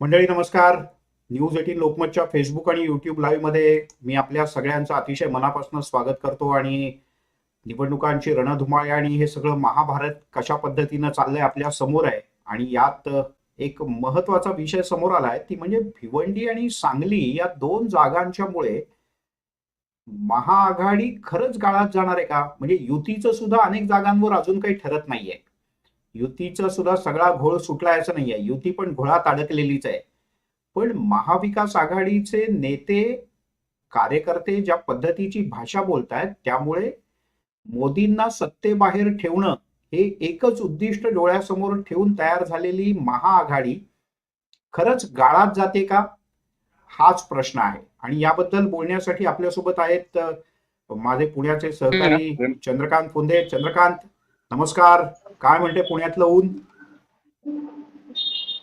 मंडळी नमस्कार. News eighteen लोकमतच्या फेसबुक आणि युट्यूब लाईव्हमध्ये मी आपल्या सगळ्यांचं अतिशय मनापासून स्वागत करतो आणि निवडणुकांची रणधुमाळी आणि हे सगळं महाभारत कशा पद्धतीनं चाललंय आपल्यासमोर आहे. आणि यात एक महत्त्वाचा विषय समोर आलाय ती म्हणजे भिवंडी आणि सांगली या दोन जागांच्यामुळे महाआघाडी खरंच गाळात जाणार आहे का? म्हणजे युतीचं सुद्धा अनेक जागांवर अजून काही ठरत नाहीये. युतीचा सुद्धा सगळा घोळ सुटला असं नाहीये. युती पण घोळात अडकलेलीच आहे. पण महाविकास आघाडीचे नेते कार्यकर्ते ज्या पद्धतीची भाषा बोलतायत त्यामुळे मोदींना सत्तेबाहेर ठेवणं हे एकच उद्दिष्ट डोळ्यासमोर ठेवून तयार झालेली महाआघाडी खरंच गाळात जाते का? हाच प्रश्न आहे. आणि याबद्दल बोलण्यासाठी आपल्यासोबत आहेत माझे पुण्याचे सहकारी चंद्रकांत फुंदे. चंद्रकांत नमस्कार काय म्हणते पुण्यातलं ऊन?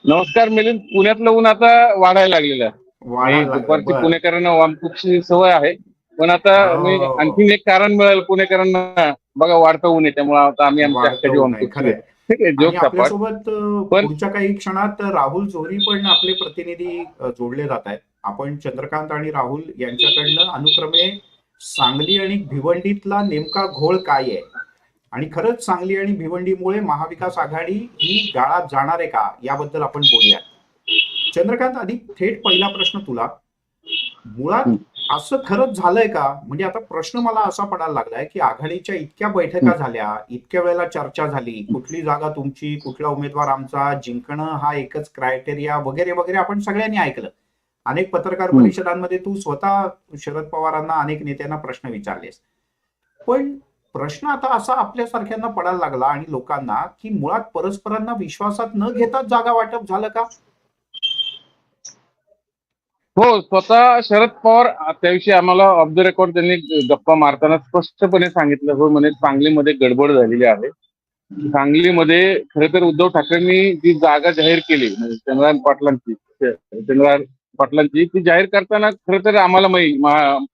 नमस्कार मिलिंद. पुण्यातलं ऊन आता वाढायला लागलेलं. दुपारची. पुणेकरांना वामकुक्षी सवय आहे. पण आता हो. मी आणखीन एक कारण मिळेल पुणेकरांना. बघा वाढतं ऊन आहे त्यामुळे आता आम्ही आमच्या आपल्यासोबत पुढच्या काही क्षणात राहुल जोरी पण आपले प्रतिनिधी जोडले जात आहेत. आपण चंद्रकांत आणि राहुल यांच्याकडनं अनुक्रमे सांगली आणि भिवंडीतला नेमका घोळ काय आहे? आणि खरंच सांगली आणि भिवंडीमुळे महाविकास आघाडी ही गाळात जाणार आहे का याबद्दल आपण बोलूया. चंद्रकांत आधी थेट पहिला प्रश्न तुला. मुळात असं खरंच झालंय का? म्हणजे आता प्रश्न मला असा पडायला लागलाय की आघाडीच्या इतक्या बैठका झाल्या इतक्या वेळेला चर्चा झाली कुठली जागा तुमची कुठला उमेदवार आमचा जिंकणं हा एकच क्रायटेरिया वगैरे वगैरे आपण सगळ्यांनी ऐकलं. अनेक पत्रकार. परिषदांमध्ये तू स्वतः शरद पवारांना अनेक नेत्यांना प्रश्न विचारलेस. पण प्रश्न आता असा आपल्यासारख्यांना पडायला लागला आणि लोकांना की मुळात परस्परांना विश्वासात न घेताच जागा वाटप झालं का? हो स्वतः शरद पवार त्याविषयी आम्हाला ऑफ द रेकॉर्ड त्यांनी गप्पा मारताना स्पष्टपणे सांगितलं. हो म्हणे सांगलीमध्ये गडबड झालेली आहे. सांगलीमध्ये खरं तर उद्धव ठाकरेंनी जी जागा जाहीर केली म्हणजे चंद्रकांत पाटलांची चंद्रकांत पाटलांची. ती जाहीर करताना खरं तर आम्हाला माही- महा-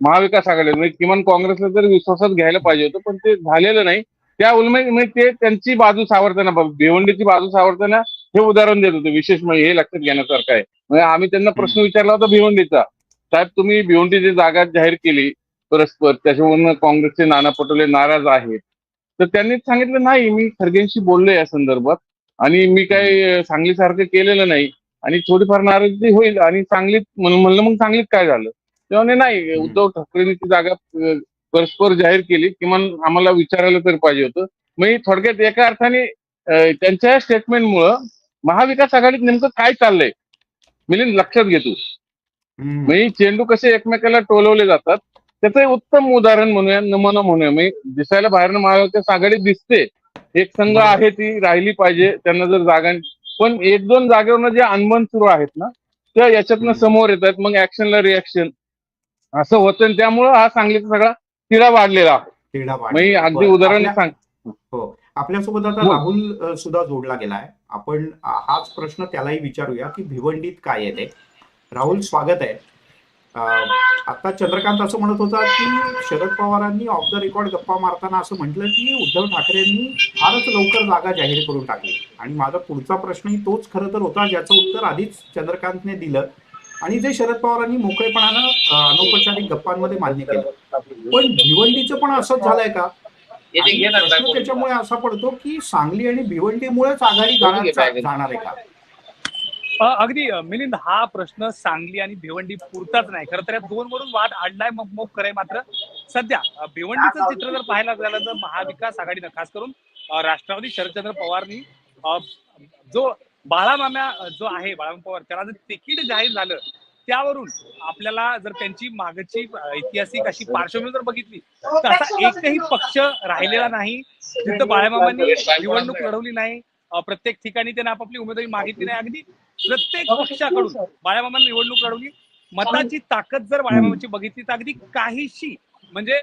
महाविकास आघाडी म्हणजे किमान काँग्रेसला तर विश्वासात घ्यायला पाहिजे होतं पण ते झालेलं नाही. त्या उलमे म्हणजे ते त्यांची बाजू सावरताना भिवंडीची बाजू सावरताना हे उदाहरण देत होते विशेष म्हणजे हे लक्षात घेण्यासारखं आहे. म्हणजे आम्ही त्यांना प्रश्न विचारला होता भिवंडीचा. साहेब तुम्ही भिवंडीची जागा जाहीर केली परस्पर त्याच्यावरून काँग्रेसचे नाना पटोले नाराज आहेत. तर त्यांनी सांगितलं नाही मी खरगेंशी बोललो या संदर्भात. आणि मी काही सांगलीसारखं केलेलं नाही. आणि थोडीफार नाराजी होईल आणि सांगलीत म्हणून म्हणलं मग सांगलीत काय झालं? तेव्हा नाही. उद्धव ठाकरेंनी ती जागा परस्पर जाहीर केली किमान आम्हाला विचारायला तरी पाहिजे होतं. म्हणजे थोडक्यात एका अर्थाने त्यांच्या स्टेटमेंटमुळं महाविकास आघाडीत नेमकं काय चाललंय? मिलिंद लक्षात घेतो. म्हणजे चेंडू कसे एकमेकाला टोलवले जातात त्याचं उत्तम उदाहरण म्हणूया नमुना म्हणूया. म्हणजे दिसायला बाहेरनं महाविकास आघाडी दिसते. एक संघ. आहे ती राहिली पाहिजे. त्यांना जर जागा पण एक दोन जागेवरनं जे अनबन सुरू आहेत ना त्या याच्यातनं. समोर येतात मग ऍक्शनला रिॲक्शन असं होतं त्यामुळं हा सांगलीचा सगळा तिढा वाढलेला आहे. म्हणजे अगदी. उदाहरण सांग हो आपल्यासोबत आता. राहुल सुद्धा जोडला गेलाय आपण हाच प्रश्न त्यालाही विचारूया की भिवंडीत काय आहे ते राहुल स्वागत आहे आता चंद्रकांत असं म्हणत होता की शरद पवारांनी ऑफ द रेकॉर्ड गप्पा मारताना असं म्हटलं की उद्धव ठाकरेंनी फारच लवकर जागा जाहीर करून टाकली. आणि माझा पुढचा प्रश्नही तोच खरं तर होता ज्याचं उत्तर आधीच चंद्रकांतने दिलं. आणि जे शरद पवारांनी मोकळेपणानं अनौपचारिक गप्पांमध्ये मान्य केलं. पण भिवंडीचं पण असंच झालंय का? त्याच्यामुळे असा पडतो की सांगली आणि भिवंडीमुळेच आघाडी जाणार आहे का? अगदी मिलिंद हा प्रश्न सांगली आणि भिवंडी पुरताच नाही. खरं तर या दोन वरून वाद आणलाय मग मग करे मात्र. सध्या भिवंडीचं चित्र जर पाहायला झालं तर महाविकास आघाडीनं खास करून राष्ट्रवादी शरदचंद्र पवारनी जो बाळामाम्या जो आहे बाळाम पवार त्याला जर तिकीट जाहीर झालं त्यावरून आपल्याला जर त्यांची मागची ऐतिहासिक अशी पार्श्वभूमी जर बघितली तर असा एकही पक्ष राहिलेला नाही. तिथं बाळामामांनी निवडणूक लढवली नाही प्रत्येक ठिकाणी त्यांनी आपापली उमेदवारी मागितली नाही. अगदी प्रत्येक पक्षाकडून बाळामामांनी निवडणूक लढवली. मताची ताकद जर बाळामामाची बघितली तर अगदी काहीशी म्हणजे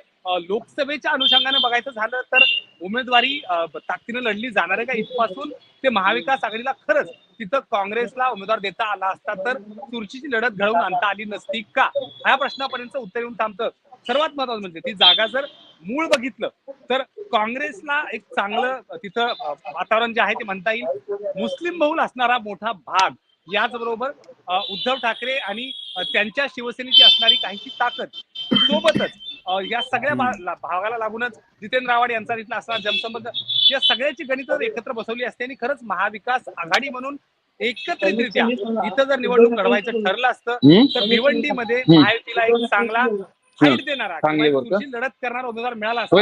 लोकसभेच्या अनुषंगाने बघायचं झालं तर उमेदवारी ताकदीनं लढली जाणार आहे का इथपासून? ते महाविकास आघाडीला खरंच तिथं काँग्रेसला उमेदवार देता आला असता तर चुरशीची लढत घडवून आणता आली नसती का? ह्या प्रश्नापर्यंत उत्तर येऊन थांबतं. सर्वात महत्वाचं म्हणजे ती जागा जर मूळ बघितलं तर काँग्रेसला एक चांगलं तिथं वातावरण जे आहे ते म्हणता येईल मुस्लिम बहुल असणारा मोठा भाग याचबरोबर उद्धव ठाकरे आणि त्यांच्या शिवसेनेची असणारी काहीशी ताकद सोबतच या सगळ्या भागाला लागूनच जितेंद्र आव्हाड यांचा तिथला असणारा जनसंबंध या सगळ्याची गणित एकत्र बसवली असते आणि खरंच महाविकास आघाडी म्हणून एकत्रितरित्या इथं जर निवडणूक लढवायचं ठरलं असतं? तर भिवंडीमध्ये. महायुतीला एक चांगला फाईट देणारा. एक लढत करणारा उमेदवार मिळाला असता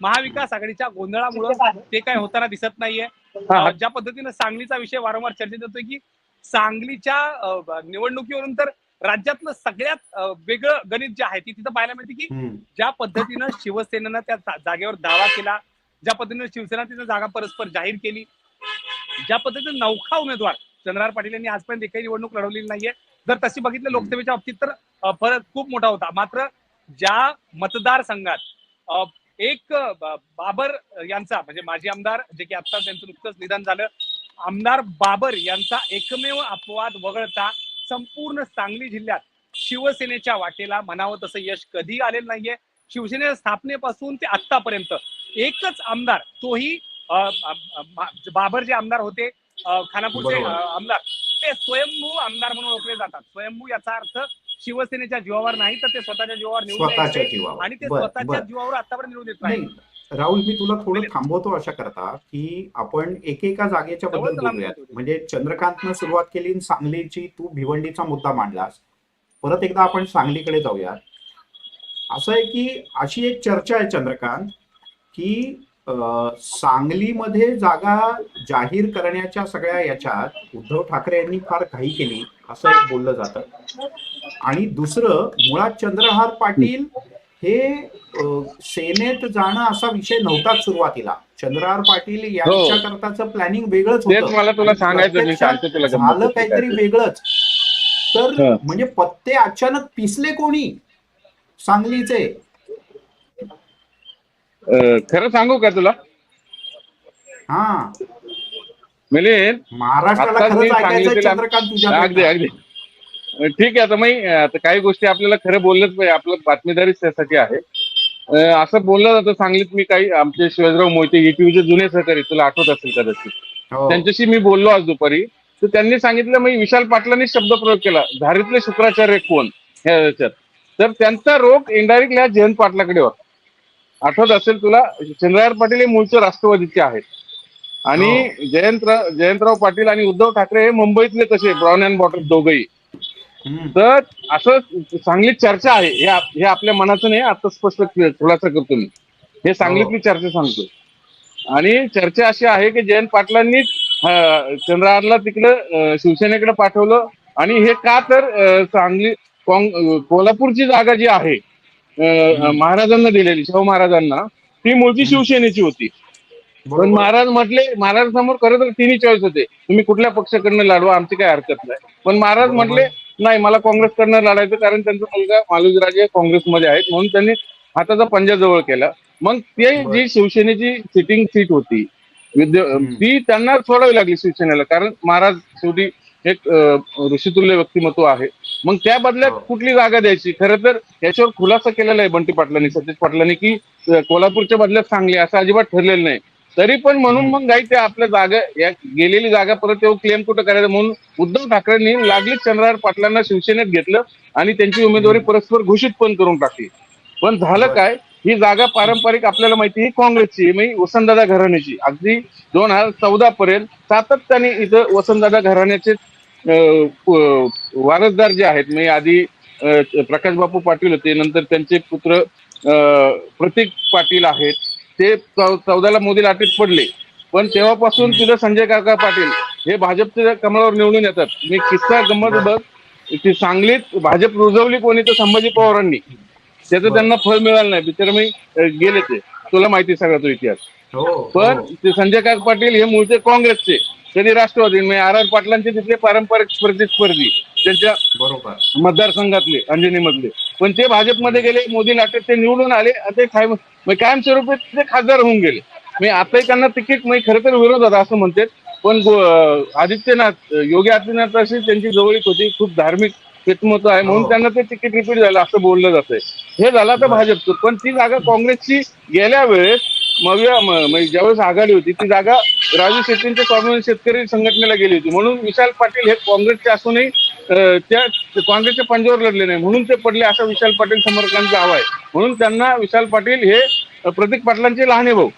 महाविकास आघाडीच्या गोंधळामुळे ते काय होताना दिसत नाहीये हा, हा. ज्या पद्धतीनं सांगलीचा विषय वारंवार चर्चेत येतोय की सांगलीच्या निवडणुकीवरून तर राज्यातलं सगळ्यात वेगळं गणित जे आहे ती तिथं पाहायला मिळते की. ज्या पद्धतीनं शिवसेनेनं त्या जागेवर दावा केला ज्या पद्धतीनं शिवसेना तिथं जागा परस्पर जाहीर केली ज्या पद्धतीनं नौखा उमेदवार चंद्रहार पाटील यांनी आजपर्यंत एकही निवडणूक लढवलेली नाहीये जर तशी बघितलं लोकसभेच्या बाबतीत तर फरक खूप मोठा होता. मात्र ज्या मतदारसंघात एक बाबर यांचा म्हणजे माजी आमदार जे की आता त्यांचं नुकतंच निधन झालं आमदार बाबर यांचा एकमेव अपवाद वगळता संपूर्ण सांगली जिल्ह्यात शिवसेनेच्या वाटेला म्हणावं तसं यश कधी आलेलं नाहीये. शिवसेने स्थापनेपासून ते आतापर्यंत एकच आमदार तोही बाबर जे आमदार होते खानापूरचे आमदार. ते स्वयंभू आमदार म्हणून ओळखले जातात. स्वयंभू याचा अर्थ शिवसेनेच्या जीवावर नाही तर ते स्वतःच्या जीवावर निवडून स्वतःच्या यायचे जीवावर. आणि ते स्वतःच्या जीवावर आतापर्यंत निवडून येत नाही राहुल मी तुला थोडं थांबवतो अशा करता की आपण एकेका जागेच्या बद्दल बोलूयात. म्हणजे चंद्रकांतनं सुरुवात केली सांगलीची तू भिवंडीचा मुद्दा मांडलास. परत एकदा आपण सांगलीकडे जाऊयात. असं आहे की अशी एक चर्चा आहे चंद्रकांत की सांगलीमध्ये जागा जाहीर करण्याच्या सगळ्या याच्यात उद्धव ठाकरे यांनी फार घाई केली असं एक बोललं जातं आणि दुसरं मुळात चंद्रहार पाटील हे सेनेत जाणं असा विषय नव्हताच सुरुवातीला चंद्रहार पाटील यांच्या करताचं प्लॅनिंग वेगळंच हो. होतं झालं काहीतरी. वेगळंच तर हं. म्हणजे पत्ते अचानक पिसले कोणी सांगलीचे खरं सांगू का तुला? हा. मिलिंद महाराष्ट्राला खरंच ऐकायचं चंद्रकांत अगदी तुझ्या अगदी ठीक आहे आता मी आता काही गोष्टी आपल्याला खरं बोललंच पाहिजे आपलं बातमीदारीच त्यासाठी आहे. असं बोललं जातं सांगलीत मी काही आमचे शिवाजीराव मोहिते ईटीव्हीचे जुने सहकारी तुला आठवत असेल कदाचित. हो. त्यांच्याशी मी बोललो आज दुपारी. तर त्यांनी सांगितलं मी विशाल पाटलांनी शब्दप्रयोग केला. धारीतले शुक्राचार्य कोण? ह्या याच्यात. तर त्यांचा रोग इनडायरेक्टली हा जयंत पाटलाकडे होता. आठवत असेल तुला चंद्रहार पाटील हे मूळचे राष्ट्रवादीचे आहेत. आणि जयंतराव जयंतराव पाटील आणि उद्धव ठाकरे हे मुंबईतले तसे ब्राऊन अँड बॉटल दोघही. तर असं सांगलीत चर्चा आहे हे आप- हे आपल्या मनाचं नाही आता स्पष्ट खुलासा करतो मी. हे सांगलीतली चर्चा सांगतो. आणि चर्चा अशी आहे की जयंत पाटलांनी चंद्रहारला तिकडं शिवसेनेकडे पाठवलं. आणि हे का तर अं, कोल्हापूरची जागा जी आहे महाराजांना दिलेली शाहू महाराजांना ती मूळची शिवसेनेची होती पण. महाराज म्हटले महाराज समोर खरं तर तिन्ही चॉईस होते तुम्ही कुठल्या पक्षाकडनं लढवा आमची काही हरकत नाही पण महाराज. म्हटले नाही मला काँग्रेसकडनं लढायचं कारण त्यांचा मुलगा मालुजराजे काँग्रेसमध्ये आहेत म्हणून त्यांनी हाताचा पंजा जवळ केला मग ते. जी शिवसेनेची सिटिंग सीट होती. ती त्यांना सोडावी लागली शिवसेनेला कारण महाराज शेवटी एक ऋषितुल्य व्यक्तिमत्व आहे. मग त्या बदल्यात हो. कुठली जागा द्यायची? खरं तर याच्यावर खुलासा केलेला आहे बंटी पाटलांनी सतीश पाटलांनी की कोल्हापूरच्या बदल्यात सांगली असं अजिबात ठरलेलं नाही. तरी पण म्हणून मग काही ते आपल्या जागा या गेलेली जागा परत येऊन क्लेम कुठं करायचं म्हणून उद्धव ठाकरेंनी लागलीच चंद्रहार पाटलांना शिवसेनेत घेतलं आणि त्यांची उमेदवारी परस्पर घोषित पण करून टाकली. पण झालं. काय? ही जागा पारंपरिक आपल्याला माहिती ही काँग्रेसची आहे, म्हणजे वसंतदादा घराण्याची. अगदी दोन हजार चौदा पर्यंत सातत्याने इथं वसंतदादा घराण्याचे वारसदार जे आहेत म्हणजे आधी प्रकाश बापू पाटील होते नंतर त्यांचे पुत्र प्रतीक पाटील आहेत ते चौ- चौदाला मोदी लाटेत पडले. पण तेव्हापासून तिथं संजय काका पाटील हे भाजपच्या कमळावर निवडून येतात. मी किस्सा गंमत बघ ती सांगलीत भाजप रुजवली कोणी तर संभाजी पवारांनी. त्याचं. त्यांना फळ मिळालं नाही. बिचार मी गेले ते. तुला माहिती आहे सगळा तो इतिहास. पण हो. ते संजय काका पाटील हे मूळचे काँग्रेसचे. कधी राष्ट्रवादी म्हणजे आर आर पाटलांचे तिथले पारंपरिक प्रतिस्पर्धी त्यांच्या बरोबर. मतदारसंघातले अंजनी मधले पण ते भाजपमध्ये गेले मोदी लाटेत ते निवडून आले आणि ते काय म्हणजे कायमस्वरूपी ते खासदार होऊन गेले. म्हणजे आताही त्यांना तिकीट म्हणजे खरं तर विरोध होता असं म्हणते. पण गो- आदित्यनाथ योगी आदित्यनाथ अशी त्यांची जवळीक होती. खूप धार्मिक व्यक्तिमत्व आहे. म्हणून हो. त्यांना ते तिकीट रिपीट झालं असं बोललं जातंय. हे झालं तर. भाजपचं. पण ती जागा काँग्रेसची गेल्या वेळेस मव्या म्हणजे ज्यावेळेस आघाडी होती ती जागा राजू शेट्टींच्या स्वाभिमान शेतकरी संघटनेला गेली होती. म्हणून विशाल पाटील हे काँग्रेसचे असूनही त्या काँग्रेसच्या पंजावर लढले नाही. म्हणून ते पडले असा विशाल पाटील समर्थकांचा हवा आहे. म्हणून त्यांना विशाल पाटील हे प्रतीक पाटलांचे लहाने भाऊ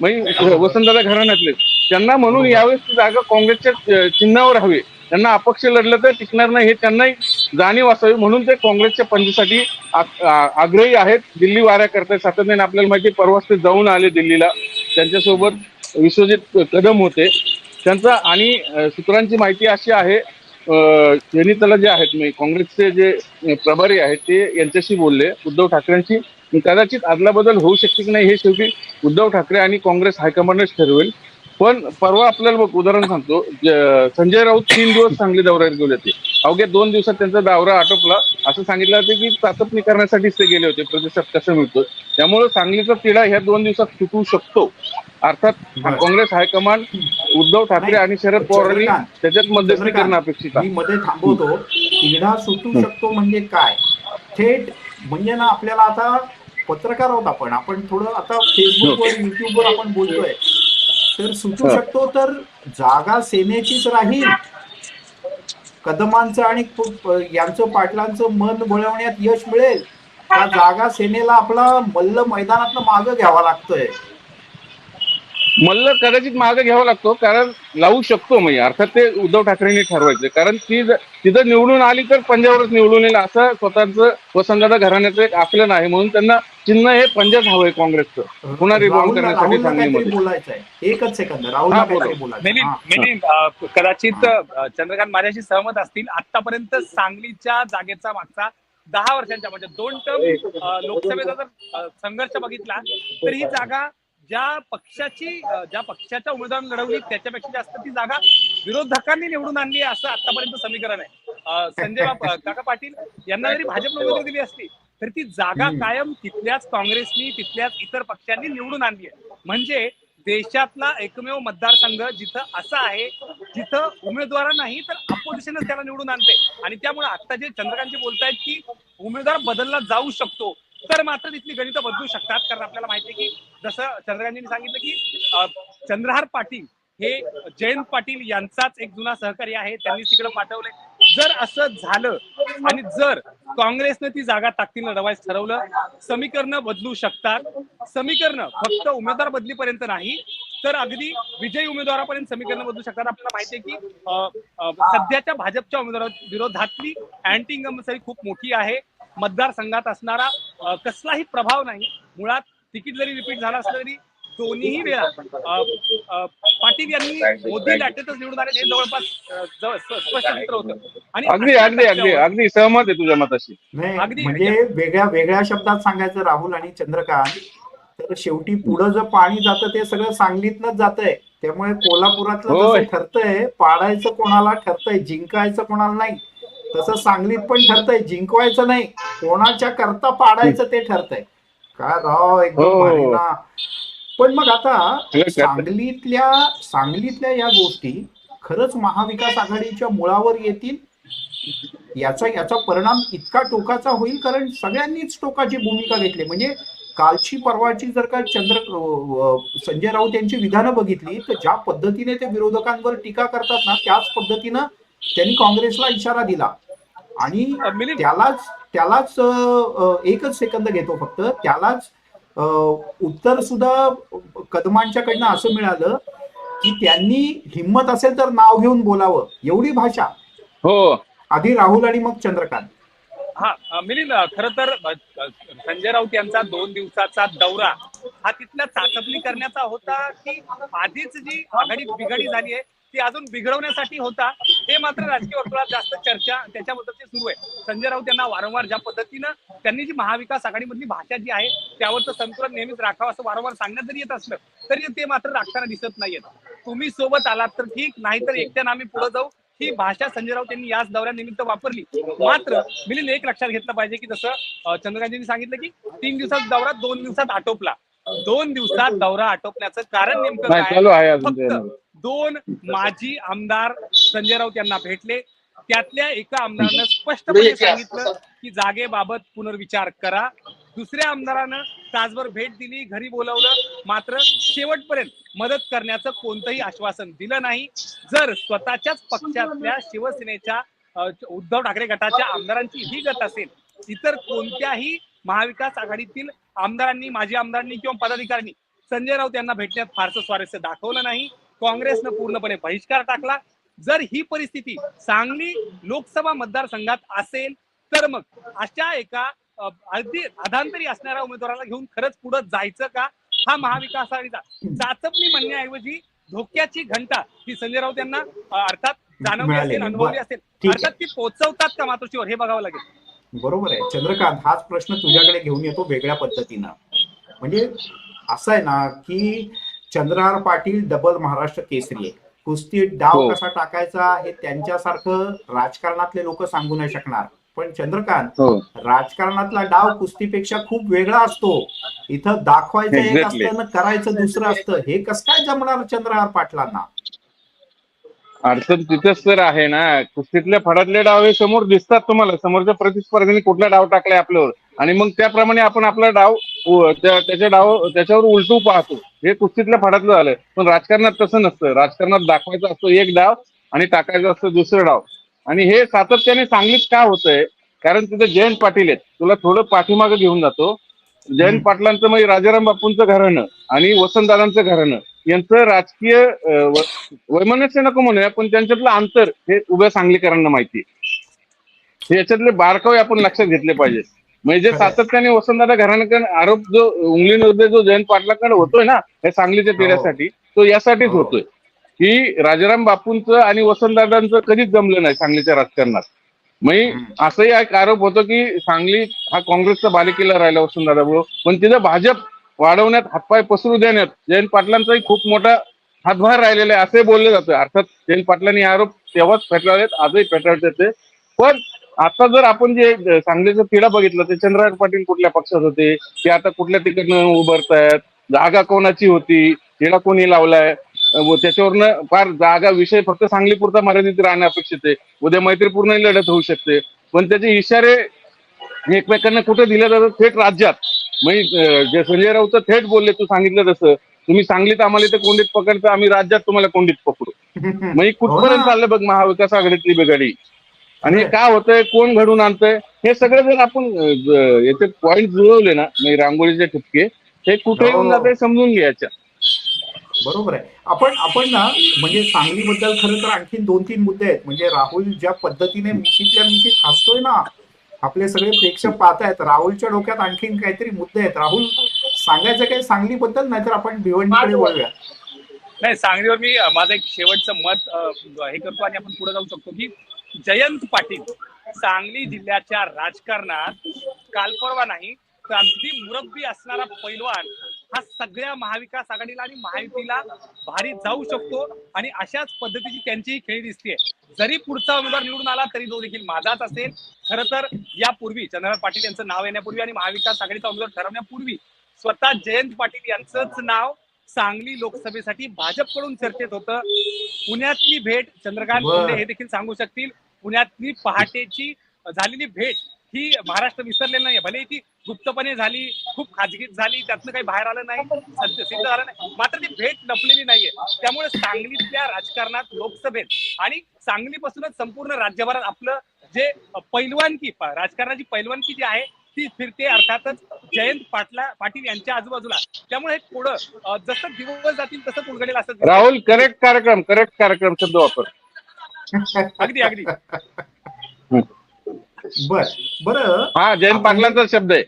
म्हणजे वसंतदादा घराण्यातले. त्यांना म्हणून यावेळेस ती जागा काँग्रेसच्या चिन्हावर हवी त्यांना अपक्ष लढलं तर टिकणार नाही हे त्यांनाही जाणीव असावी. म्हणून ते काँग्रेसच्या पंचसाठी आ- आग्रही आहेत. दिल्ली वाऱ्या करतायत सातत्याने आपल्याला माहिती आहे, परवाच ते जाऊन आले दिल्लीला. त्यांच्यासोबत विश्वजित कदम होते. त्यांचा आणि सूत्रांची माहिती अशी आहे जनितला जे आहेत मी काँग्रेसचे जे प्रभारी आहेत ते यांच्याशी बोलले. उद्धव ठाकरेंशी. कदाचित आदलाबदल होऊ शकते की नाही हे शेवटी उद्धव ठाकरे आणि काँग्रेस हायकमांडच ठरवेल. पण परवा आपल्याला बघ उदाहरण सांगतो. संजय राऊत तीन दिवस सांगली दौऱ्यावर गेले होते. अवघ्या दोन दिवसात त्यांचा दौरा आटोपला. असं सांगितलं होतं की चाचपणी करण्यासाठीच ते गेले होते. प्रतिसाद कसं मिळतो त्यामुळे सांगलीचा तिढा ह्या दोन दिवसात सुटू शकतो. अर्थात. Congress high command Uddhav Thackeray. आणि शरद पवारांनी चंद्रकांत, त्याच्यात मध्यस्थी करणं अपेक्षित आहे. मध्ये थांबवतो. तिढा सुटू शकतो म्हणजे काय? थेट म्हणजे ना आपल्याला आता पत्रकार आहोत आपण. आपण थोडं आता फेसबुकवर युट्यूबवर आपण बोलतोय. तर सुचू शकतो तर जागा सेनेचीच राहील. कदमांचं आणि यांचं पाटलांचं मन वळवण्यात यश मिळेल. त्या जागा सेनेला आपला मल्ल मैदानातनं मागं घ्यावा लागतोय. मल्ल कदाचित मागे घ्यावा लागतो कारण लावू शकतो म्हणजे अर्थात ते उद्धव ठाकरेंनी ठरवायचं. कारण ती तिथं निवडून आली तर पंजाबवरच निवडून येईल असं स्वतःचं वसंतदादा घराण्याचं एक आकलन आहे म्हणून त्यांना चिन्ह हे पंजाब हवंय काँग्रेसचं. पुन्हा राहुलला करण्यासाठी सांगलीमध्ये एकच सेकंद अ, कदाचित चंद्रकांत माझ्याशी सहमत असतील. आतापर्यंत सांगलीच्या जागेचा मागचा दहा वर्षांच्या म्हणजे दोन टर्म लोकसभेचा जर संघर्ष बघितला तर ही जागा ज्या पक्षाची ज्या पक्षाच्या उमेदवारांनी लढवली त्याच्यापेक्षा जास्त ती जागा विरोधकांनी निवडून आणली आहे असं आतापर्यंत समीकरण आहे. संजय काका पाटील यांना जरी भाजपने उमेदवारी दिली असली तर ती जागा. कायम तिथल्याच काँग्रेसनी तिथल्याच इतर पक्षांनी निवडून आणली आहे. म्हणजे देशातला एकमेव मतदारसंघ जिथं असा आहे जिथं उमेदवार नाही तर अपोजिशनच त्याला निवडून आणते. आणि त्यामुळे आता जे चंद्रकांतजी बोलतायत की उमेदवार बदलला जाऊ शकतो तर मात्र तिथली गणितं बदलू शकतात कारण आपल्याला माहिती आहे की जसं चंद्रकांतजींनी सांगितलं की चंद्रहार पाटील हे जयंत पाटील यांचाच एक जुना सहकारी आहे त्यांनी तिकडे पाठवले जर असं झालं आणि जर काँग्रेसनं ती जागा ताकदीनं रवायच ठरवलं समीकरण बदलू शकतात. समीकरण फक्त उमेदवार बदलीपर्यंत नाही तर अगदी विजयी उमेदवारापर्यंत समीकरण बदलू शकतात. आपल्याला माहिती आहे की सध्याच्या भाजपच्या उमेदवारा विरोधातली अँटी इन्कम्बन्सी खूप मोठी आहे. मतदारसंघात असणारा कसलाही प्रभाव नाही. मुळात तिकीट जरी रिपीट झालं असलं तरी दोन्हीही वेळा पाटील यांनी मोदी लाटेतच निवडून आले हे जवळपास स्पष्ट चित्र होतं. आणि अगदी अगदी अगदी अगदी सहमत आहे तुझ्या मताशी. अगदी- म्हणजे वेगळ्या वेगळ्या शब्दात सांगायचं राहुल आणि चंद्रकांत तर शेवटी पुढं जर पाणी जातं ते सगळं सांगलीतनच जातंय. त्यामुळे कोल्हापुरातलं ठरतंय पाडायचं कोणाला ठरतंय जिंकायचं कोणाला नाही तसं सांगलीत पण ठरतंय जिंकवायचं नाही कोणाच्या करता पाडायचं ते ठरतंय. काय राव एकदम हो. भारी ना. पण मग आता. सांगलीतल्या सांगलीतल्या या गोष्टी खरंच महाविकास आघाडीच्या मुळावर येतील? याचा याचा परिणाम इतका टोकाचा होईल? कारण सगळ्यांनीच टोकाची भूमिका घेतली. म्हणजे कालची परवाची जर का चंद्र संजय राऊत यांची विधानं बघितली तर ज्या पद्धतीने ते विरोधकांवर टीका करतात ना त्याच पद्धतीनं त्यांनी काँग्रेसला इशारा दिला. आणि त्यालाच त्यालाच एकच सेकंद घेतो फक्त. त्यालाच उत्तर सुद्धा कदमांच्याकडनं असं मिळालं की त्यांनी हिंमत असेल तर नाव घेऊन बोलावं एवढी भाषा. हो. आधी राहुल आणि मग चंद्रकांत. हा मिलिंद खरं तर संजय राऊत यांचा दोन दिवसाचा दौरा हा तिथल्या चाचपणी करण्याचा होता की आधीच जी आघाडी बिघाडी झाली आहे ती अजून बिघडवण्यासाठी होता हे मात्र राजकीय वर्तुळात जास्त चर्चा त्याच्याबद्दलची सुरू आहे. संजय राऊत यांना वारंवार ज्या पद्धतीनं त्यांनी जी महाविकास आघाडीमधली भाषा जी आहे त्यावरचं संतुलन नेहमीच राखावं असं वारंवार सांगण्यात जरी येत असलं तरी ते मात्र राखताना दिसत नाहीयेत. तुम्ही सोबत आलात तर ठीक नाहीतर एकट्यानं आम्ही पुढे जाऊ. ही भाषा संजय राऊत यांनी याच दौऱ्यानिमित्त वापरली. मात्र मिलिंद एक लक्षात घेतलं पाहिजे की जसं चंद्रकांतजींनी सांगितलं की तीन दिवसात दौरा दोन दिवसात आटोपला. दोन दिवसात दौरा आटोपण्याचं कारण नेमकं काय? फक्त. दोन माजी आमदार संजय राऊत यांना भेटले. त्यातल्या एका आमदारानं स्पष्टपणे सांगितलं की जागेबाबत पुनर्विचार करा. दुसऱ्या आमदारानं तासभर भेट दिली घरी बोलवलं. मात्र शेवटपर्यंत मदत करण्याचं कोणतंही आश्वासन दिलं नाही. जर स्वतःच्याच पक्षातल्या शिवसेनेच्या उद्धव ठाकरे गटाच्या आमदारांची ही गत असेल इतर कोणत्याही महाविकास आघाडीतील आमदारांनी माजी आमदारांनी किंवा पदाधिकाऱ्यांनी संजय राऊत यांना भेटण्यात फारसं स्वारस्य दाखवलं नाही. काँग्रेसनं पूर्णपणे बहिष्कार टाकला. जर ही परिस्थिती सांगली लोकसभा मतदारसंघात असेल तर मग अशा एका अगदी अधांतरी असणाऱ्या उमेदवाराला घेऊन खरंच पुढे जायचं का? हा महाविकास आघाडीचा चाचपणी म्हणण्याऐवजी धोक्याची घंटा ही संजय राऊत यांना अर्थात जाणवली. असेल अनुभवली. असेल. अर्थात ती पोहोचवतात का मातोश्रीवर? हे बघावं लागेल. बरोबर आहे. चंद्रकांत हाच प्रश्न तुझ्याकडे घेऊन येतो वेगळ्या पद्धतीनं. म्हणजे असं आहे ना की चंद्रहार पाटील डबल महाराष्ट्र केसरी आहे. कुस्ती डाव हो. कसा टाकायचा हे त्यांच्यासारखं राजकारणातले लोक सांगू नाही शकणार. पण चंद्रकांत हो. राजकारणातला डाव कुस्तीपेक्षा खूप वेगळा असतो. इथं दाखवायचं एक. असतं करायचं दुसरं असतं. हे कसं काय जमणार चंद्रहार पाटलांना? अडचण तिथंच तर आहे ना. कुस्तीतल्या फडातले डाव हे समोर दिसतात तुम्हाला. समोरच्या प्रतिस्पर्ध्याने कुठला डाव टाकलाय आपल्यावर? आणि मग त्याप्रमाणे आपण आपला डाव त्याच्या डाव त्याच्यावर उलटू पाहतो. हे कुस्तीतल्या फडातलं झालंय. पण राजकारणात तसं नसतं. राजकारणात दाखवायचा असतो एक डाव आणि टाकायचं असतं दुसरं डाव. आणि हे सातत्याने सांगलीत का होतंय? कारण तिथे जयंत पाटील आहेत. तुला थोडं पाठीमागे घेऊन जातो. जयंत पाटलांचं म्हणजे राजाराम बापूंचं घराणं आणि वसंतदादांचं घराणं. यांचं राजकीय वैमनस्य नको म्हणूया पण त्यांच्यातलं अंतर हे उभ्या सांगलीकरांना माहिती आहे. हे याच्यातले बारकावे आपण लक्षात घेतले पाहिजे. म्हणजे. सातत्याने वसंतदादा घराण्याकडे आरोप जो उंगलीमध्ये जो जयंत पाटलाकडे होतोय ना हे सांगलीच्या हो. तेढ्यासाठी तो यासाठीच हो. होतोय की राजाराम बापूंचं आणि वसंतदादांचं कधीच जमलं नाही सांगलीच्या राजकारणात म्हणजे. असंही एक आरोप होतो की सांगली हा काँग्रेसचा बालेकिल्ला राहिला वसंतदादामुळं पण तिथं भाजप वाढवण्यात हातपाय पसरू देण्यात जयंत पाटलांचाही खूप मोठा हातभार राहिलेला आहे असे बोलले जातं अर्थात जयंत पाटलांनी हे आरोप तेव्हाच फेटाळलेत आजही फेटाळतात ते पण आता जर आपण जे सांगलीचा तिढा बघितला ते चंद्रकांत पाटील कुठल्या पक्षात होते? ते आता कुठल्या तिकडनं उभारतायत? जागा कोणाची होती? तिढा कोणी लावलाय? त्याच्यावरनं फार जागा विषय फक्त सांगलीपुरता मर्यादित राहणं अपेक्षित आहे. उद्या मैत्रीपूर्ण लढत होऊ शकते. पण त्याचे इशारे एकमेकांना कुठे दिले जातात? थेट राज्यात. म्हणजे जे संजय राऊत थेट बोलले तू सांगितलं तसं. तुम्ही सांगलीत आम्हाला इथे कोंडीत पकडता आम्ही राज्यात तुम्हाला कोंडीत पकडू. म्हणजे कुठपर्यंत हो. चाललं बघ महाविकास आघाडीतली बिघाडी? आणि हे. काय होतंय कोण घडून आणतंय हे सगळं जर आपण याचे पॉइंट जुळवले ना म्हणजे रांगोळीचे ठिपके हे कुठे हो. येऊन जाते समजून घ्यायच्या बरोबर आहे. आपण आपण ना म्हणजे सांगलीबद्दल खरं तर आणखीन दोन तीन मुद्दे आहेत. म्हणजे राहुल ज्या पद्धतीने मिशीतल्या मिशीत हसतोय ना आपले सगळे प्रेक्षक पाहत आहेत. राहुलच्या डोक्यात आणखीन काहीतरी मुद्दे आहेत. राहुल सांगायचं काही सांगलीबद्दल नाहीतर आपण भिवंडीकडे वळूया. नाही सांगलीवर मी माझं एक शेवटचं मत हे करतो आणि आपण पुढे जाऊ शकतो की जयंत पाटील सांगली जिल्ह्याच्या राजकारणात काल परवा नाही तर अगदी मुरब्बी असणारा पैलवान हा सगळ्या महाविकास आघाडीला आणि महायुतीला भारी जाऊ शकतो आणि अशाच पद्धतीची त्यांची खेळी दिसते जरी पुढचा उमेदवार निवडून आला तरी तो देखील माझाच असेल. खर तर यापूर्वी चंद्रकांत पाटील यांचं नाव येण्यापूर्वी आणि महाविकास आघाडीचा उमेदवार ठरवण्यापूर्वी स्वतः जयंत पाटील यांचंच नाव सांगली लोकसभेसाठी भाजपकडून चर्चेत होतं. पुण्यातली भेट चंद्रकांत. शिंदे हे देखील सांगू शकतील. पुण्यातली पहाटेची झालेली भेट ही महाराष्ट्र विसरलेलं नाही भले ती गुप्तपणे झाली खूप खाजगीत झाली त्यातनं काही बाहेर आलं नाही सत्य सिद्ध झालं नाही. मात्र ती भेट लपलेली नाहीये. त्यामुळे सांगलीतल्या राजकारणात लोकसभेत आणि सांगलीपासूनच संपूर्ण राज्यभरात आपलं जे पैलवानकी राजकारणाची पैलवानकी जी आहे ती फिरते अर्थातच जयंत पाटला पाटील यांच्या आजूबाजूला. त्यामुळे हे थोडं जसं दिवस जातील तसं उलगडेल असं. राहुल करेक्ट कार्यक्रम करेक्ट कार्यक्रम शब्द वापर. अगदी अगदी. बर बरं. हा जयंत पाटलांचा शब्द आहे.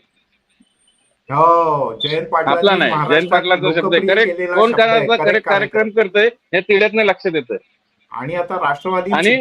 हो जयंत पाटलांनी आपला नाही. जयंत पाटलांचा शब्द आहे. करेक्ट कोण करायचा करेक्ट कार्यक्रम करतोय हे तिड्यातनं लक्षात येतं आणि आता राष्ट्रवादी आणि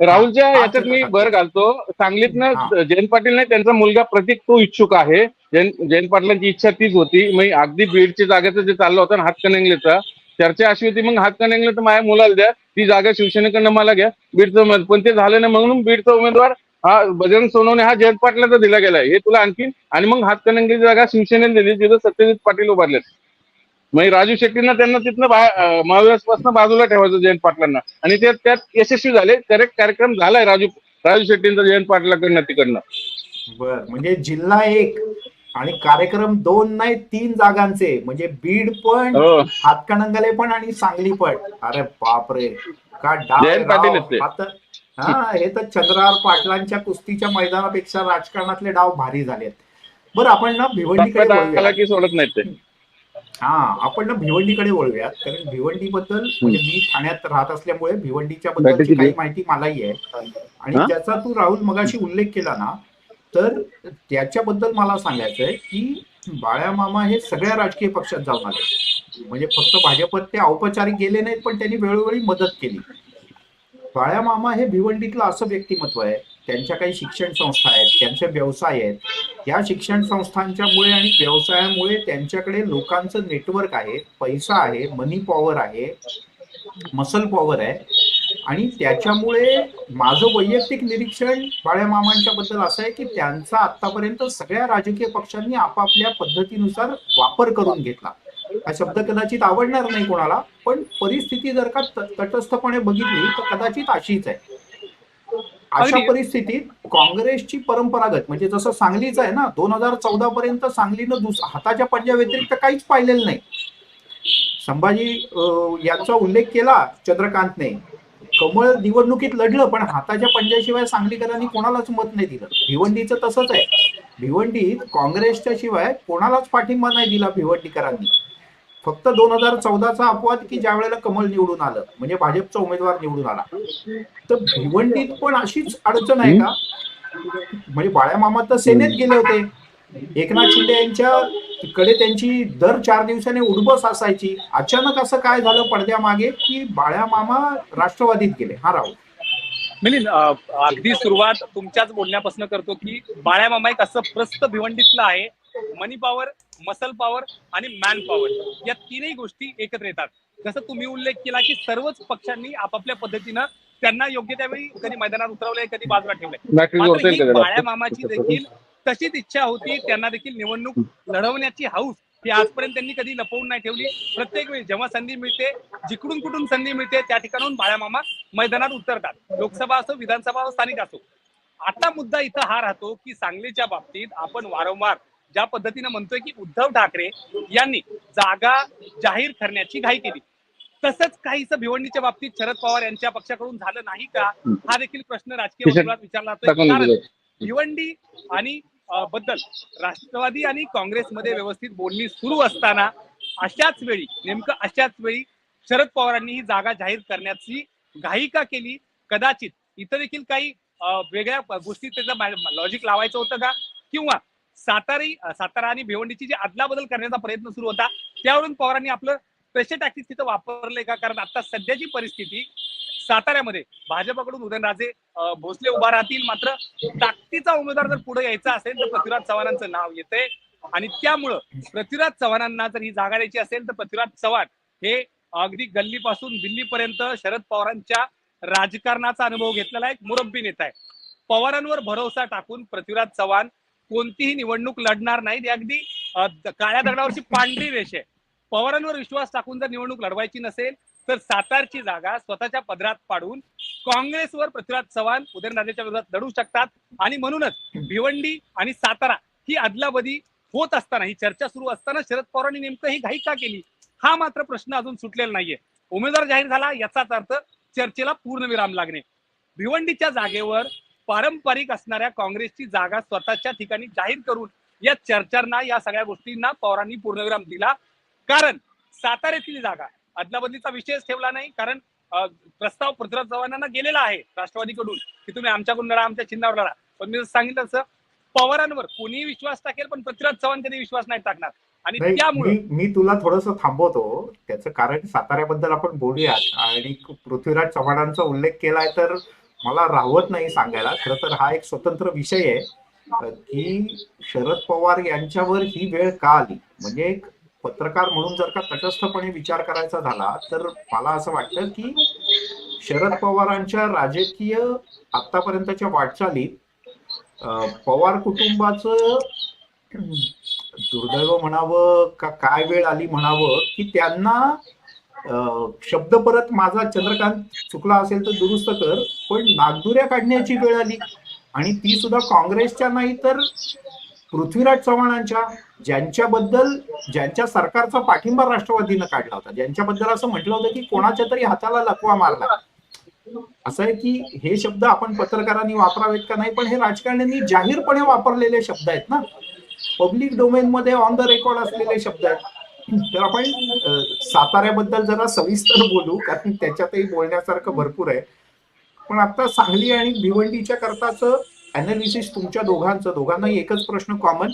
राहुलच्या याच्यात मी भर घालतो. सांगलीतनं. जयंत पाटील नाही त्यांचा मुलगा प्रतीक तो इच्छुक आहे. जयंत जयंत पाटलांची इच्छा तीच होती. मग अगदी बीडच्या जागेचं जे चाललं होतं ना हातकणंगलेचा चर्चा अशी होती मग हातकणंगले तर माझ्या मुलाला द्या. ती जागा शिवसेनेकडनं मला घ्या. बीडचं पण ते झालं नाही. म्हणून बीडचा उमेदवार हा बजरंग सोनवणे हा जयंत पाटलाचा दिला गेलाय. हे तुला आणखीन आणि मग हातकणंगलेची जागा शिवसेनेला दिली तिथं सत्यजित पाटील उभारले मग राजू शेट्टींना त्यांना तिथनं महाविकासपासून बाजूला ठेवायचं जयंत पाटलांना. आणि ते त्यात यशस्वी झाले. करेक्ट कार्यक्रम झालाय राजू राजू शेट्टींचा जयंत पाटलाकडनं तिकडनं. बर म्हणजे जिल्हा एक आणि कार्यक्रम दोन नाही तीन जागांचे. म्हणजे बीड पण हो. हातकणंगले पण आणि सांगली पण. अरे बापरे. का डाव हा हे तर चंद्रहार पाटलांच्या कुस्तीच्या मैदानापेक्षा राजकारणातले डाव भारी झालेत. बरं आपण ना भिवंडीकडे सोडत नाहीत हा आपण ना भिवंडीकडे वळूयात. कारण भिवंडी बद्दल म्हणजे मी ठाण्यात राहत असल्यामुळे भिवंडीच्या बद्दलची बॅटरी काही? माहिती मलाही आहे. आणि? ज्याचा तू राहुल मगाशी उल्लेख केला ना तर त्याच्याबद्दल मला सांगायचं आहे की बाळ्या मामा हे सगळ्या राजकीय पक्षात जाऊन आले. म्हणजे फक्त भाजपत ते औपचारिक गेले नाहीत पण त्यांनी वेळोवेळी मदत केली. बाळ्या मामा हे भिवंडीतलं असं व्यक्तिमत्व आहे. त्यांच्या काही शिक्षण संस्था आहेत त्यांचे व्यवसाय आहेत. या शिक्षण संस्थांच्यामुळे आणि व्यवसायामुळे त्यांच्याकडे लोकांचं नेटवर्क आहे पैसा आहे मनी पॉवर आहे मसल पॉवर आहे. आणि त्याच्यामुळे माझं वैयक्तिक निरीक्षण बाळ्या मामांच्या बद्दल असं आहे की त्यांचा आतापर्यंत सगळ्या राजकीय पक्षांनी आपापल्या पद्धतीनुसार वापर करून घेतला. हा शब्द कदाचित आवडणार नाही कोणाला पण परिस्थिती जर का त- तटस्थपणे बघितली तर कदाचित अशीच आहे. अशा परिस्थितीत काँग्रेसची परंपरागत म्हणजे जसं सांगलीच आहे ना दोन हजार चौदा पर्यंत सांगलीनं दुस हाताच्या पंजा व्यतिरिक्त काहीच पाहिलेलं नाही. संभाजी याचा यांचा उल्लेख केला चंद्रकांतने. कमळ निवडणुकीत लढलं पण हाताच्या पंजाशिवाय सांगलीकरांनी कोणालाच मत नाही दिलं. भिवंडीचं तसंच आहे. भिवंडीत काँग्रेसच्या शिवाय कोणालाच पाठिंबा नाही दिला भिवंडीकरांनी. फक्त दोन हजार चौदाचा अपवाद की ज्या वेळेला कमल निवडून आलं म्हणजे भाजपचा उमेदवार निवडून आला. तर भिवंडीत पण अशीच अडचण आहे का? म्हणजे बाळ्या मामा तर सेनेत गेले होते. एकनाथ शिंदे यांच्या कडे त्यांची दर चार दिवसाने उडबस असायची. अचानक असं काय झालं पडद्यामागे की बाळ्या मामा राष्ट्रवादीत गेले. हा राव मिलिंद अगदी सुरुवात तुमच्याच बोलण्यापासून करतो की बाळ्या मामा एक असं प्रस्त भिवंडीतलं आहे. मनी पॉवर मसल पॉवर आणि मॅन पॉवर या तीनही गोष्टी एकत्र येतात. जसं तुम्ही उल्लेख केला की सर्वच पक्षांनी आपापल्या पद्धतीनं त्यांना योग्य त्यावेळी कधी मैदानात उतरवलंय कधी बाजूला ठेवलंय. बाळ्या? मामाची देखील तशीच इच्छा होती. त्यांना देखील निवडणूक लढवण्याची हाऊस ही आजपर्यंत त्यांनी कधी लपवून नाही ठेवली. प्रत्येक वेळी जेव्हा संधी मिळते जिकडून कुठून संधी मिळते त्या ठिकाणाहून बाळ्या मामा मैदानात उतरतात. लोकसभा असो विधानसभा असो स्थानिक असो. आता मुद्दा इथं हा राहतो की सांगलीच्या बाबतीत आपण वारंवार ज्या पद्धतीनं म्हणतोय की उद्धव ठाकरे यांनी जागा जाहीर करण्याची घाई केली. तसंच काहीसं भिवंडीच्या बाबतीत शरद पवार यांच्या पक्षाकडून झालं नाही का? हा देखील प्रश्न राजकीय वर्तुळात विचारला जातोय. कारण. भिवंडी आणि बद्दल राष्ट्रवादी आणि काँग्रेसमध्ये व्यवस्थित बोलणी सुरू असताना अशाच वेळी नेमकं अशाच वेळी शरद पवारांनी ही जागा जाहीर करण्याची घाई का केली? कदाचित इतर देखील काही वेगळ्या गोष्टी त्याचं लॉजिक लावायचं होतं का? किंवा सातारी सातारा आणि भिवंडीची जी अदलाबदल करण्याचा प्रयत्न सुरू होता त्यावरून पवारांनी आपलं प्रेशर टॅक्टिक्स तिथं वापरले का? कारण आता सध्याची परिस्थिती साताऱ्यामध्ये भाजपकडून उदयनराजे भोसले उभा राहतील मात्र ताकदीचा उमेदवार जर पुढे यायचा असेल तर पृथ्वीराज चव्हाणांचं नाव येते आणि त्यामुळं पृथ्वीराज चव्हाणांना जर ही जागा द्यायची असेल तर पृथ्वीराज चव्हाण हे अगदी गल्लीपासून दिल्लीपर्यंत शरद पवारांच्या राजकारणाचा अनुभव घेतलेला एक मुरब्बी नेता आहे. पवारांवर भरोसा टाकून पृथ्वीराज चव्हाण कोणतीही निवडणूक लढणार नाहीत. अगदी काळ्या दगडावरची पांढरी रेष आहे. पवारांवर विश्वास टाकून जर निवडणूक लढवायची नसेल तर सातारची जागा स्वतःच्या पदरात पाडून काँग्रेसवर पृथ्वीराज चव्हाण उदयनराजेच्या विरोधात लढू शकतात. आणि म्हणूनच भिवंडी आणि सातारा ही अदलाबदी होत असताना ही चर्चा सुरू असताना शरद पवारांनी नेमकं ही घाई का केली. हा मात्र प्रश्न अजून सुटलेला नाहीये. उमेदवार जाहीर झाला याचाच अर्थ चर्चेला पूर्णविराम लागणे. भिवंडीच्या जागेवर पारंपरिक असणाऱ्या काँग्रेसची जागा स्वतःच्या ठिकाणी जाहीर करून या चर्चांना या सगळ्या गोष्टींना पवारांनी पूर्णविराम दिला. कारण साताऱ्यातील जागा अदलाबदलीचा विषयच ठेवला नाही कारण प्रस्ताव पृथ्वीराज चव्हाणांना गेलेला आहे राष्ट्रवादीकडून की तुम्ही आमच्याकडून लढा आमच्या चिन्हावर लढा. पण मी सांगितलं तसं पवारांवर कोणीही विश्वास टाकेल पण पृथ्वीराज चव्हाण कधी विश्वास नाही टाकणार. आणि त्यामुळे मी मी तुला थोडस थांबवतो. त्याचं कारण साताऱ्याबद्दल आपण बोलूयात. आणि पृथ्वीराज चव्हाणांचा उल्लेख केलाय तर मला राहवत नाही सांगायला. खरं तर हा एक स्वतंत्र विषय आहे की शरद पवार यांच्यावर ही वेळ का आली? म्हणजे एक पत्रकार म्हणून जर का तटस्थपणे विचार करायचा झाला तर मला असं वाटतं की शरद पवारांच्या राजकीय आतापर्यंतच्या वाटचालीत पवार कुटुंबाचं दुर्दैव म्हणावं का काय वेळ आली म्हणावं की त्यांना शब्द परत माझा चंद्रकांत चुकला असेल तर दुरुस्त कर पण नागदुऱ्या काढण्याची वेळ आली. आणि ती सुद्धा काँग्रेसच्या नाही तर पृथ्वीराज चव्हाणांच्या ज्यांच्याबद्दल ज्यांच्या सरकारचा पाठिंबा राष्ट्रवादीनं काढला होता. ज्यांच्याबद्दल असं म्हटलं होतं की कोणाच्या तरी हाताला लकवा मारला. असं आहे की हे शब्द आपण पत्रकारांनी वापरावेत का नाही पण हे राजकारण्यांनी जाहीरपणे वापरलेले शब्द आहेत ना. पब्लिक डोमेन मध्ये ऑन द रेकॉर्ड असलेले शब्द आहेत. तर आपण साताऱ्याबद्दल जरा सविस्तर बोलू कारण त्याच्यातही बोलण्यासारखं भरपूर आहे. पण आता सांगली आणि भिवंडीच्या करताचं अनालिसिस तुमच्या दोघांचं. दोघांनाही एकच प्रश्न कॉमन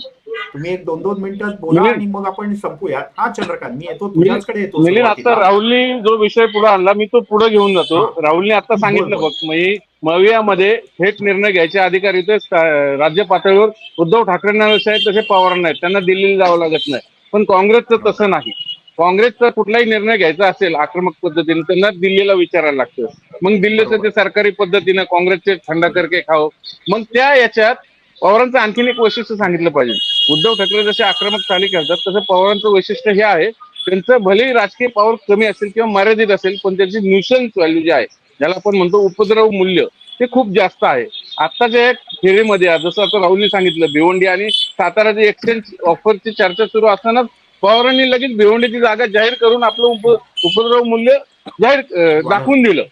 तुम्ही एक दोन दोन मिनिटात बोला आणि मग आपण संपूयात. हा चंद्रकांत मी येतो तुझ्याचकडे येतो आता. राहुलनी जो विषय पुढे आणला मी तो पुढे घेऊन जातो. राहुलने आता सांगितलं बघ मी मवियामध्ये थेट निर्णय घ्यायचे अधिकार इथे sta- राज्य पातळीवर उद्धव ठाकरेंना आहेत तसे पवारांना आहेत. त्यांना दिल्लीला जावं लागत नाही. पण काँग्रेसचं तसं नाही. काँग्रेसचा कुठलाही निर्णय घ्यायचा असेल आक्रमक पद्धतीने त्यांना दिल्लीला विचारायला लागतं. मग दिल्लीचं ते सरकारी पद्धतीनं काँग्रेसचे थंड करके खाओ मग त्या याच्यात पवारांचं आणखीन एक वैशिष्ट्य सांगितलं पाहिजे. उद्धव ठाकरे जसे आक्रमक चाली करतात तसं पवारांचं वैशिष्ट्य हे आहे त्यांचं भलेही राजकीय पॉवर कमी असेल किंवा मर्यादित असेल पण त्याची न्यूशन्स व्हॅल्यू जे आहे ज्याला आपण म्हणतो उपद्रव मूल्य ते खूप जास्त आहे. आत्ताच्या एक फेरीमध्ये जसं आता राहुलने सांगितलं भिवंडी आणि साताराची एक्सचेंज ऑफरची चर्चा सुरू असतानाच पवारांनी लगेच भिवंडीची जागा जाहीर करून आपलं उप उपद्रव मूल्य जाहीर दाखवून दिलं.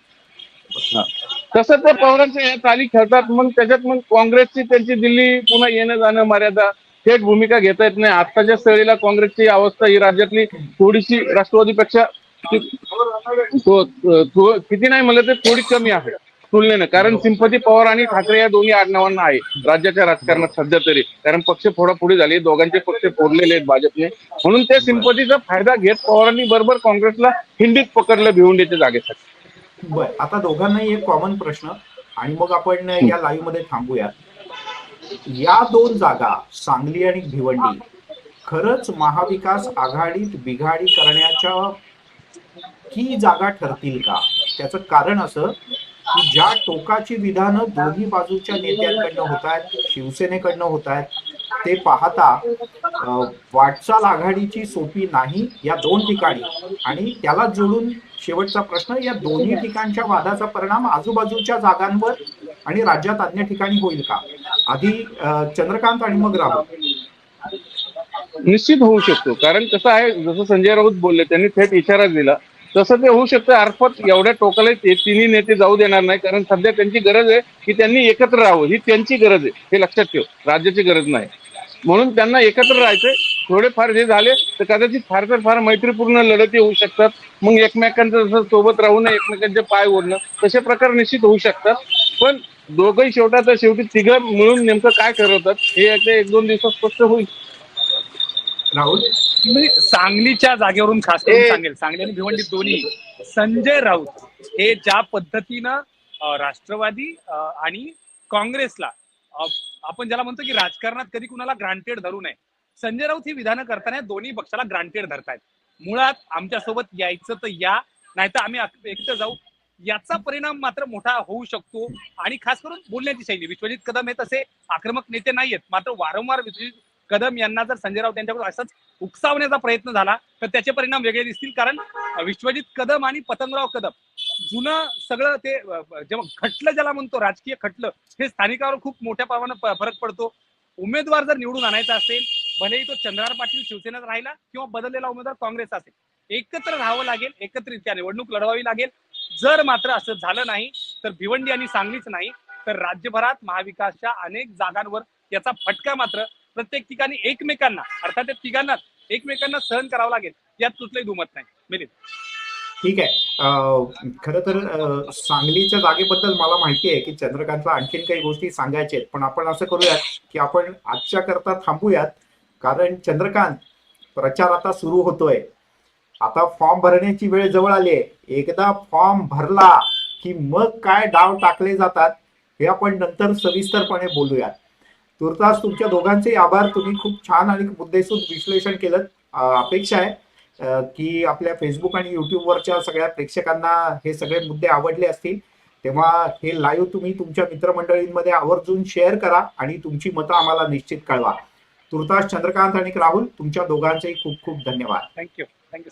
तसं ते पवारांच्या चाली खेळतात मग त्याच्यात मग काँग्रेसची त्यांची दिल्ली पुन्हा येणं जाणं मर्यादा थेट भूमिका घेता येत नाही. आत्ताच्या स्थळीला काँग्रेसची अवस्था ही राज्यातली थोडीशी राष्ट्रवादीपेक्षा हो, किती नाही म्हणलं ते थोडी कमी आहे. तुलनेनं. कारण सिंपती पवार आणि ठाकरे या दोन्ही आडनावांना आहे. राज्याच्या राजकारणात सध्या तरी. कारण पक्ष फोडाफोडी झाली. दोघांचे पक्ष फोडलेले आहेत भाजपने. म्हणून त्या सिंपतीचा फायदा घेत पवारांनी बरोबर काँग्रेसला हिंडीत पकडलं भिवंडीच्या जागेसाठी. बर आता दोघांनाही एक कॉमन प्रश्न. आणि मग आपण या लाईव्हमध्ये थांबूया या दोन जागा सांगली आणि भिवंडी खरंच महाविकास आघाडीत बिघाडी करण्याच्या की जागा ठरतील का? त्याचं कारण असं की ज्या टोकाची विधानं दोन्ही बाजूच्या नेत्यांकडनं होत आहेत शिवसेनेकडनं होत आहेत ते पाहता वाटचाल आघाडीची सोपी नाही या दोन ठिकाणी. आणि त्याला जोडून शेवटचा प्रश्न या दोन्ही ठिकाणच्या वादाचा परिणाम आजूबाजूच्या जागांवर आणि राज्यात अन्य ठिकाणी होईल का? आधी चंद्रकांत आणि मग राहुल. निश्चित होऊ शकतो. कारण कसं आहे जसं संजय राऊत बोलले त्यांनी थेट इशारा दिला. तसं ते होऊ शकतं. अर्थात एवढ्या टोकाला ते तिन्ही नेते जाऊ देणार नाही. कारण सध्या त्यांची गरज आहे की त्यांनी एकत्र राहावं. ही त्यांची गरज आहे. हे लक्षात ठेव. राज्याची गरज नाही. म्हणून त्यांना एकत्र राहायचंय. थोडेफार जे झाले तर कदाचित फार तर फार मैत्रीपूर्ण लढती होऊ शकतात. मग एकमेकांचं जसं सोबत राहून एकमेकांचे पाय ओढणं तसे प्रकार निश्चित होऊ शकतात. पण दोघंही तर शेवटी तिघं मिळून नेमकं काय ठरवतात हे एक दोन दिवसात स्पष्ट होईल. राहुल? मी सांगलीच्या जागेवरून खास करून सांगेल. सांगली आणि भिवंडी दोन्ही. संजय राऊत हे ज्या पद्धतीनं राष्ट्रवादी आणि काँग्रेसला आपण ज्याला म्हणतो की राजकारणात कधी कुणाला ग्रांटेड धरू नये. संजय राऊत ही विधानं करताना दोन्ही पक्षाला ग्रांटेड धरतायत. मुळात आमच्यासोबत यायचं तर या नाहीतर आम्ही एकटं जाऊ. याचा परिणाम मात्र मोठा होऊ शकतो. आणि खास करून बोलण्याची शैली. विश्वजित कदम हे तसे आक्रमक नेते नाहीयेत. मात्र वारंवार विश्वजित कदम यांना जर संजय राऊत यांच्याकडून असंच उकसावण्याचा प्रयत्न झाला तर त्याचे परिणाम वेगळे दिसतील. कारण विश्वजित कदम आणि पतंगराव कदम जुनं सगळं ते जेव्हा खटलं ज्याला म्हणतो राजकीय खटलं हे स्थानिकावर खूप मोठ्या प्रमाणात फरक पडतो. उमेदवार जर निवडून आणायचा असेल भलेही तो चंद्रार पाटील शिवसेनेत राहिला किंवा बदललेला उमेदवार काँग्रेस असेल एकत्र राहावं लागेल एकत्रित्या निवडणूक लढवावी लागेल. जर मात्र असं झालं नाही तर भिवंडी आणि सांगलीच नाही तर राज्यभरात महाविकासच्या अनेक जागांवर याचा फटका मात्र प्रत्येक ठिकाणी एकमेकांना अर्थात त्या तिघांना एकमेकांना सहन करावं लागेल यात कुठलंही दुमत नाही. मिलिंद. ठीक आहे. खरं तर सांगलीच्या जागेबद्दल मला माहिती आहे की चंद्रकांतला आणखीन काही गोष्टी सांगायच्या आहेत पण आपण असं करूयात की आपण आजच्या करता थांबूयात कारण चंद्रकांत प्रचार आता सुरू होतोय. आता फॉर्म भरण्याची वेळ जवळ आली आहे. एकदा फॉर्म भरला की मग काय डाव टाकले जातात हे आपण नंतर सविस्तरपणे बोलूयात. तुर्तास तुमच्या दोघांचे आभार. तुम्ही खूप छान आणि मुद्देसूद विश्लेषण केलं. अपेक्षा आहे की आपल्या फेसबुक आणि युट्यूबवरच्या सगळ्या प्रेक्षकांना हे सगळे मुद्दे आवडले असतील. तेव्हा हे लाईव्ह तुम्ही तुमच्या मित्रमंडळींमध्ये आवर्जून शेअर करा आणि तुमची मतं आम्हाला निश्चित कळवा. तुर्तास चंद्रकांत आणि राहुल तुमच्या दोघांचेही खूप खूप धन्यवाद. Thank you thank you